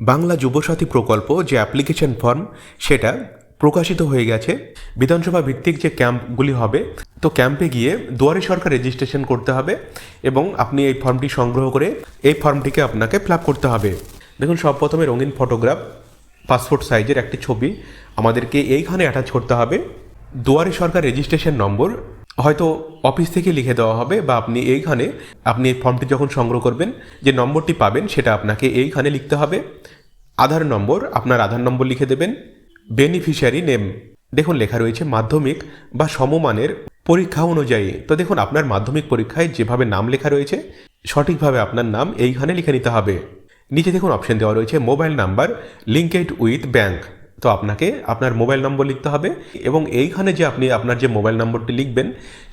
বাংলা যুবসাথী প্রকল্প যে application form, সেটা প্রকাশিত হয়ে গেছে। বিধানসভা ভিত্তিক যে ক্যাম্পগুলি হবে, তো ক্যাম্পে গিয়ে দুয়ারে সরকার রেজিস্ট্রেশন করতে হবে এবং আপনি এই ফর্মটি সংগ্রহ করে এই ফর্মটিকে আপনাকে ফিল করতে হবে। দেখুন সব প্রথমে রঙিন ফটোগ্রাফ, পাসপোর্ট সাইজের একটি ছবি আমাদেরকে এইখানে অ্যাটাচ করতে হবে। দুয়ারে সরকার রেজিস্ট্রেশন নম্বর হয়তো অফিস থেকে লিখে দেওয়া হবে বা আপনি এইখানে আপনি এই ফর্মটি যখন সংগ্রহ করবেন, যে নম্বরটি পাবেন সেটা আপনাকে এইখানে লিখতে হবে। আধার নম্বর, আপনার আধার নম্বর লিখে দেবেন। বেনিফিশিয়ারি নেম দেখুন লেখা রয়েছে মাধ্যমিক বা সমমানের পরীক্ষা অনুযায়ী। তো দেখুন, আপনার মাধ্যমিক পরীক্ষায় যেভাবে নাম লেখা রয়েছে, সঠিকভাবে আপনার নাম এইখানে লিখে নিতে হবে। নিচে দেখুন অপশন দেওয়া রয়েছে mobile number linked with bank তো আপনাকে আপনার মোবাইল নম্বর লিখতে হবে এবং এইখানে যে আপনি আপনার যে মোবাইল নম্বরটি লিখবেন,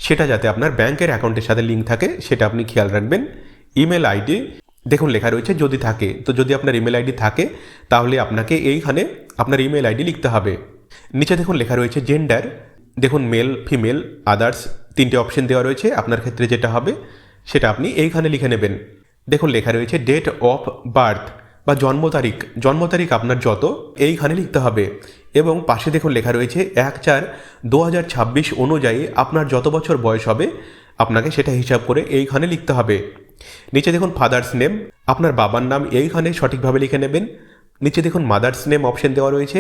সেটা যাতে আপনার ব্যাংকের অ্যাকাউন্টের সাথে লিঙ্ক থাকে, সেটা আপনি খেয়াল রাখবেন। ইমেল আইডি, দেখুন লেখা রয়েছে যদি থাকে, তো যদি আপনার ইমেল আইডি থাকে, তাহলে আপনাকে এইখানে আপনার ইমেল আইডি লিখতে হবে। নিচে দেখুন লেখা রয়েছে জেন্ডার, দেখুন মেল, ফিমেল, আদার্স, তিনটে অপশন দেওয়া রয়েছে, আপনার ক্ষেত্রে যেটা হবে, সেটা আপনি এইখানে লিখে নেবেন। দেখুন লেখা রয়েছে ডেট অফ বার্থ। বা জন্ম তারিখ জন্ম তারিখ আপনার যত এইখানে লিখতে হবে। এবং পাশে দেখুন লেখা রয়েছে এক চার দু অনুযায়ী আপনার যত বছর বয়স হবে, আপনাকে সেটা হিসাব করে এইখানে লিখতে হবে। নিচে দেখুন ফাদার্স নেম আপনার বাবার নাম এইখানে সঠিকভাবে লিখে নেবেন। নিচে দেখুন মাদার্স নেম অপশন দেওয়া রয়েছে,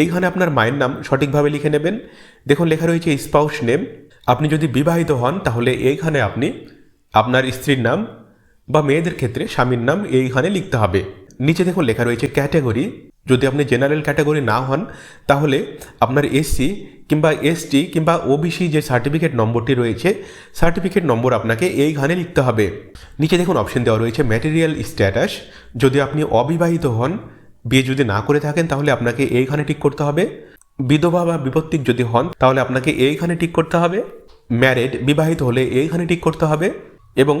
এইখানে আপনার মায়ের নাম সঠিকভাবে লিখে নেবেন। দেখুন লেখা রয়েছে স্পাউস নেম আপনি যদি বিবাহিত হন, তাহলে এইখানে আপনি আপনার স্ত্রীর নাম বা মেয়েদের ক্ষেত্রে স্বামীর নাম এইখানে লিখতে হবে। নিচে দেখুন লেখা রয়েছে ক্যাটাগরি। যদি আপনি জেনারেল ক্যাটাগরি না হন, তাহলে আপনার এসসি কিংবা এসটি কিংবা ওবিসি যে সার্টিফিকেট নম্বরটি রয়েছে, সার্টিফিকেট নম্বর আপনাকে এইখানে লিখতে হবে। নিচে দেখুন অপশন দেওয়া রয়েছে ম্যাটেরিয়াল স্ট্যাটাস। যদি আপনি অবিবাহিত হন, বিয়ে যদি না করে থাকেন, তাহলে আপনাকে এইখানে টিক করতে হবে। বিধবা বা বিপত্তিক যদি হন, তাহলে আপনাকে এইখানে টিক করতে হবে। ম্যারেড, বিবাহিত হলে এইখানে টিক করতে হবে। এবং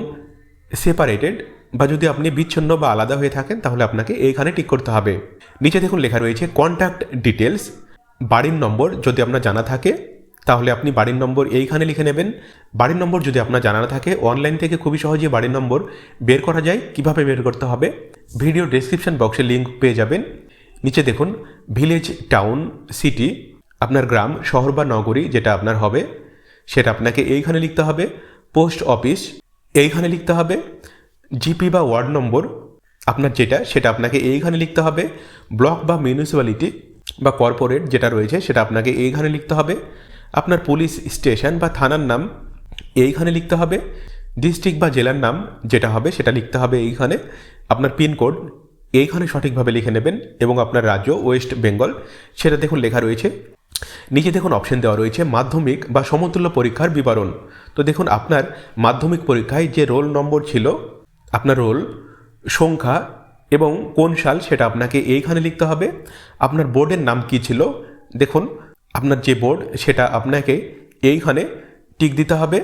সেপারেটেড বা যদি আপনি বিচ্ছিন্ন বা আলাদা হয়ে থাকেন, তাহলে আপনাকে এইখানে টিক করতে হবে। নিচে দেখুন লেখা রয়েছে কন্ট্যাক্ট ডিটেলস বাড়ির নম্বর যদি আপনার জানা থাকে, তাহলে আপনি বাড়ির নম্বর এইখানে লিখে নেবেন। বাড়ির নম্বর যদি আপনার জানা না থাকে অনলাইন থেকে খুবই সহজে বাড়ির নম্বর বের করা যায়। কীভাবে বের করতে হবে? ভিডিও ডেসক্রিপশন বক্সে লিঙ্ক পেয়ে যাবেন। নিচে দেখুন ভিলেজ টাউন সিটি আপনার গ্রাম, শহর বা নগরী যেটা আপনার হবে, সেটা আপনাকে এইখানে লিখতে হবে। পোস্ট অফিস এইখানে লিখতে হবে। জিপি বা ওয়ার্ড নম্বর আপনার যেটা, সেটা আপনাকে এইখানে লিখতে হবে। ব্লক বা মিউনিসিপ্যালিটি বা কর্পোরেট যেটা রয়েছে, সেটা আপনাকে এইখানে লিখতে হবে। আপনার পুলিশ স্টেশন বা থানার নাম এইখানে লিখতে হবে। ডিস্ট্রিক্ট বা জেলার নাম যেটা হবে, সেটা লিখতে হবে এইখানে। আপনার পিনকোড এইখানে সঠিকভাবে লিখে নেবেন এবং আপনার রাজ্য ওয়েস্ট বেঙ্গল সেটা দেখুন লেখা রয়েছে। নিচে দেখুন অপশন দেওয়া রয়েছে, মাধ্যমিক বা সমতুল্য পরীক্ষার বিবরণ। তো দেখুন, আপনার মাধ্যমিক পরীক্ষায় যে রোল নম্বর ছিল আপনার রোল, সংখ্যা এবং কোন সাল সেটা আপনাকে এইখানে লিখতে হবে। আপনার বোর্ডের নাম কি ছিল? দেখুন, আপনার যে বোর্ড সেটা আপনাকে এইখানে টিক দিতে হবে।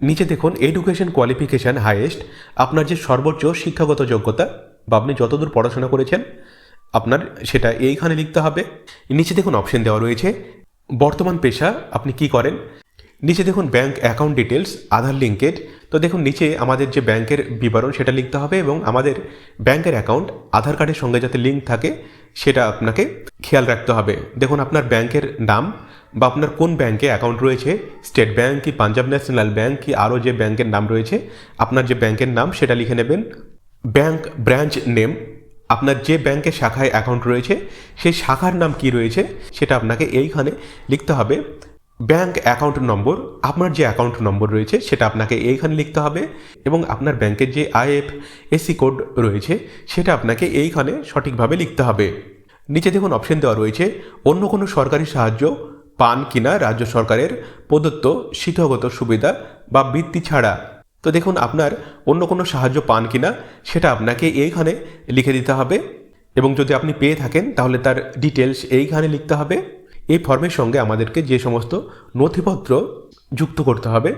নিচে দেখুন এডুকেশন কোয়ালিফিকেশান হাইয়েস্ট আপনার যে সর্বোচ্চ শিক্ষাগত যোগ্যতা বা আপনি যতদূর পড়াশোনা করেছেন, আপনার সেটা এইখানে লিখতে হবে। নিচে দেখুন অপশন দেওয়া রয়েছে, বর্তমান পেশা আপনি কি করেন? নিচে দেখুন bank account details Aadhaar linked তো দেখুন, নিচে আমাদের যে ব্যাংকের বিবরণ সেটা লিখতে হবে এবং আমাদের ব্যাংকের অ্যাকাউন্ট, আধার কার্ডের সঙ্গে যাতে লিঙ্ক থাকে সেটা আপনাকে খেয়াল রাখতে হবে। দেখুন, আপনার ব্যাংকের নাম বা আপনার কোন ব্যাংকে অ্যাকাউন্ট রয়েছে, স্টেট ব্যাংক কি, পাঞ্জাব ন্যাশনাল ব্যাংক কি, আরও যে ব্যাংকের নাম রয়েছে, আপনার যে ব্যাংকের নাম সেটা লিখে নেবেন। ব্যাংক ব্রাঞ্চ নেম, আপনার যে ব্যাংকের শাখায় অ্যাকাউন্ট রয়েছে, সেই শাখার নাম কি রয়েছে সেটা আপনাকে এইখানে লিখতে হবে। ব্যাংক অ্যাকাউন্ট নম্বর, আপনার যে অ্যাকাউন্ট নম্বর রয়েছে সেটা আপনাকে এইখানে লিখতে হবে এবং আপনার ব্যাংকের যে আইএফ, এসি কোড রয়েছে সেটা আপনাকে এইখানে সঠিকভাবে লিখতে হবে। নিচে দেখুন অপশন দেওয়া রয়েছে, অন্য কোনো সরকারি সাহায্য পান কিনা রাজ্য সরকারের প্রদত্ত শিক্ষাগত সুবিধা বা বৃত্তি ছাড়া। তো দেখুন আপনার অন্য কোনো সাহায্য পান কিনা সেটা আপনাকে এইখানে লিখে দিতে হবে এবং যদি আপনি পেয়ে থাকেন তাহলে তার ডিটেলস এইখানে লিখতে হবে। এই ফর্মের সঙ্গে আমাদেরকে যে সমস্ত নথিপত্র যুক্ত করতে হবে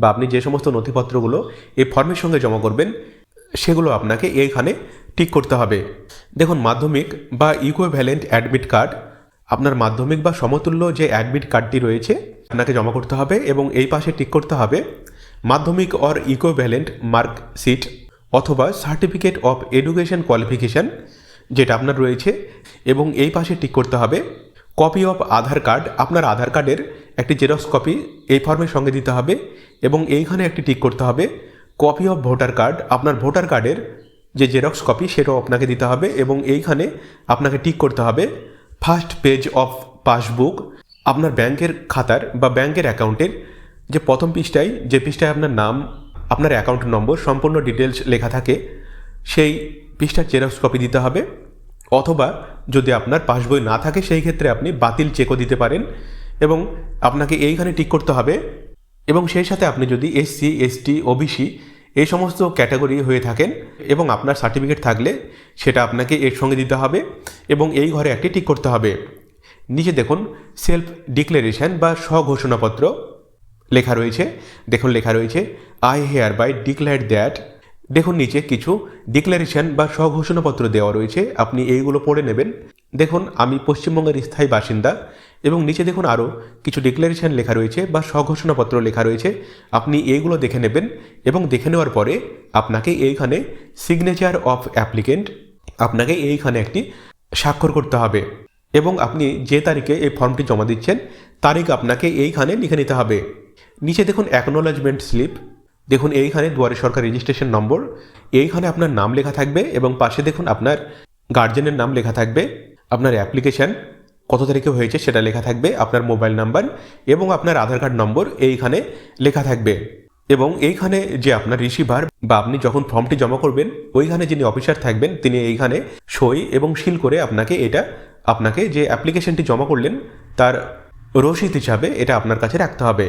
বা আপনি যে সমস্ত নথিপত্রগুলো এই ফর্মের সঙ্গে জমা করবেন, সেগুলো আপনাকে এইখানে ঠিক করতে হবে। দেখুন, মাধ্যমিক বা ইকুইভ্যালেন্ট অ্যাডমিট কার্ড আপনার মাধ্যমিক বা সমতুল্য যে অ্যাডমিট কার্ডটি রয়েছে, আপনাকে জমা করতে হবে এবং এই পাশে টিক করতে হবে মাধ্যমিক অর ইকুইভ্যালেন্ট মার্কশিট অথবা সার্টিফিকেট অফ এডুকেশন কোয়ালিফিকেশন যেটা আপনার রয়েছে এবং এই পাশে টিক করতে হবে কপি অফ আধার কার্ড আপনার আধার কার্ডের একটি জেরক্স কপি এই ফর্মের সঙ্গে দিতে হবে এবং এইখানে একটি টিক করতে হবে। কপি অফ ভোটার কার্ড আপনার ভোটার কার্ডের যে জেরক্স কপি সেটাও আপনাকে দিতে হবে এবং এইখানে আপনাকে টিক করতে হবে। ফার্স্ট পেজ অফ পাসবুক আপনার ব্যাংকের খাতার বা ব্যাংকের অ্যাকাউন্টের যে প্রথম পৃষ্ঠায়, যে পৃষ্ঠায় আপনার নাম, আপনার অ্যাকাউন্ট নম্বর সম্পূর্ণ ডিটেলস লেখা থাকে, সেই পৃষ্ঠার জেরক্স কপি দিতে হবে। অথবা যদি আপনার পাসবই না থাকে, সেই ক্ষেত্রে আপনি বাতিল চেকও দিতে পারেন এবং আপনাকে এইখানে টিক করতে হবে এবং সেই সাথে আপনি যদি এসসি এসটি ওবিসি এই সমস্ত ক্যাটাগরি হয়ে থাকেন এবং আপনার সার্টিফিকেট থাকলে সেটা আপনাকে এর সঙ্গে দিতে হবে এবং এই ঘরে একটি টিক করতে হবে। নিচে দেখুন সেলফ ডিক্লারেশন বা স্বঘোষণাপত্র লেখা রয়েছে। দেখুন, লেখা রয়েছে I hereby declare that দেখুন নিচে কিছু ডিক্লারেশন বা স্বঘোষণাপত্র দেওয়া রয়েছে, আপনি এইগুলো পড়ে নেবেন। দেখুন, আমি পশ্চিমবঙ্গের স্থায়ী বাসিন্দা এবং নিচে দেখুন আরও কিছু ডিক্লারেশন লেখা রয়েছে বা স্বঘোষণাপত্র লেখা রয়েছে, আপনি এইগুলো দেখে নেবেন এবং দেখে নেওয়ার পরে আপনাকে এইখানে সিগনেচার অফ অ্যাপ্লিকেন্ট আপনাকে এইখানে একটি স্বাক্ষর করতে হবে এবং আপনি যে তারিখে এই ফর্মটি জমা দিচ্ছেন, তারিখ আপনাকে এইখানে লিখে নিতে হবে। নিচে দেখুন অ্যাকনোলজমেন্ট স্লিপ দেখুন, এইখানে দুয়ারে সরকার রেজিস্ট্রেশন নম্বর এইখানে আপনার নাম লেখা থাকবে এবং পাশে দেখুন আপনার গার্জেনের নাম লেখা থাকবে, আপনার অ্যাপ্লিকেশান কত তারিখে হয়েছে সেটা লেখা থাকবে, আপনার মোবাইল নাম্বার এবং আপনার আধার কার্ড নম্বর এইখানে লেখা থাকবে। এবং এইখানে যে আপনার রিসিভার বা আপনি যখন ফর্মটি জমা করবেন, ওইখানে যিনি অফিসার থাকবেন, তিনি এইখানে সই এবং সিল করে আপনাকে এটা, আপনাকে যে অ্যাপ্লিকেশনটি জমা করলেন, তার রসিদ হিসাবে এটা আপনার কাছে রাখতে হবে।